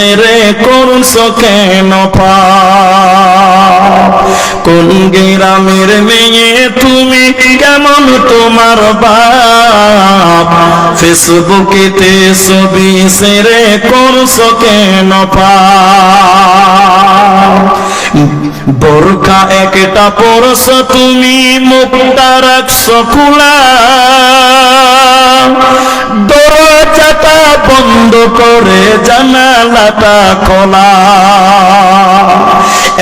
সেরে করছ কেন? কোন গ্রামের মেয়ে তুমি, কেমন তোমার বাপ ফেসবুকেতে ছবি সেরে করছ কেন পাপ? বোরকা একটা পরশ, তুমি মুক্তা রাখছ খোলা করে জানালাটা খোলা।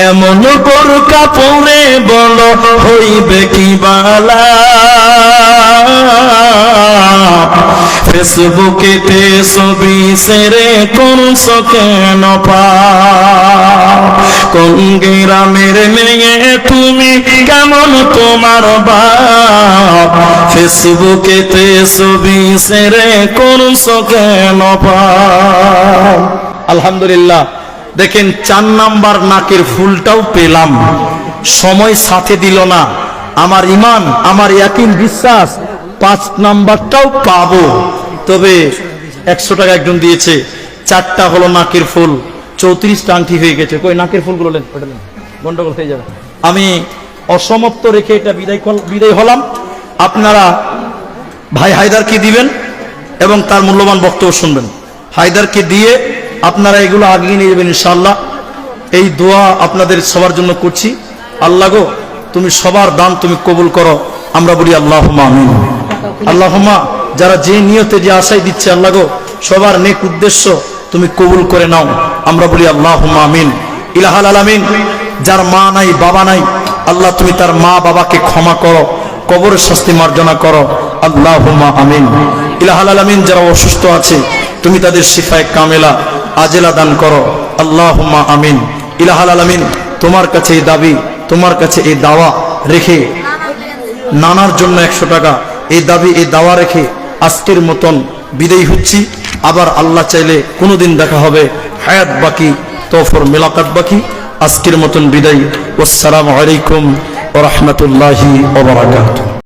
এমন বোরকা পরে বলো হইবে কি বালা? ফেসবুকেতে ছবি সেরে কেন পা। কোন গ্রামের মেয়ে, তুমি কেমন তোমার বাপ? ফেসবুকেতে ছবি সেরে কেন পা। আলহামদুলিল্লাহ, দেখেন চার নাম্বার নাকের ফুলটাও পেলাম। সময় সাথে দিল না। আমার ইমান, আমার ইয়াকিন বিশ্বাস, পাঁচ নাম্বারটাও পাবো। তবে একশো টাকা একজন দিয়েছে। চারটা হলো নাকের ফুল। চৌত্রিশটা আংটি হয়ে গেছে। কই, নাকের ফুলগুলো ওটা গন্ডগোল হয়ে যাবে। আমি অসমাপ্ত রেখে এটা বিদায় বিদায় হলাম। আপনারা ভাই হায়দারকে দিবেন এবং তার মূল্যবান বক্তব্য শুনবেন। হায়দারকে দিয়ে আপনারা এগুলো আগিয়ে নিয়ে যাবেন ইনশাল্লাহ এই দোয়া আপনাদের সবার জন্য করছি। আল্লাহ গো, তুমি সবার দান তুমি কবুল করো। আমরা বলি আল্লাহ আমিন। আল্লাহমা যারা যে নিয়তে যে আশাই দিচ্ছে আল্লাহ গো, সবার নেক উদ্দেশ্য তুমি কবুল করে নাও। আমরা বলি আল্লাহ আমিন। ইলাহাল আলামিন, যার মা নাই, বাবা নাই, আল্লাহ তুমি তার মা বাবাকে ক্ষমা করো, কবরের শাস্তি মার্জনা করো। আল্লাহ আমিন। ইলাহাল আলামিন, যারা অসুস্থ আছে, তুমি তাদের শিফায় কামেলা, আজেলা দান করো। আল্লাহ আমিন। ইলাহাল আলামিন, তোমার কাছে এই দাবি, তোমার কাছে এই দাওয়া রেখে, নানার জন্য একশো টাকা, এই দাবি, এই দাওয়া রেখে আজকের মতন বিদায়ী হচ্ছি। আবার আল্লাহ চাইলে কোনোদিন দেখা হবে। হায়াত বাকি তফর মেলাকাত বাকি। আজকের মতন বিদায়। আসসালামু আলাইকুম রহমতুল্লাহি ওবরাকাতুহ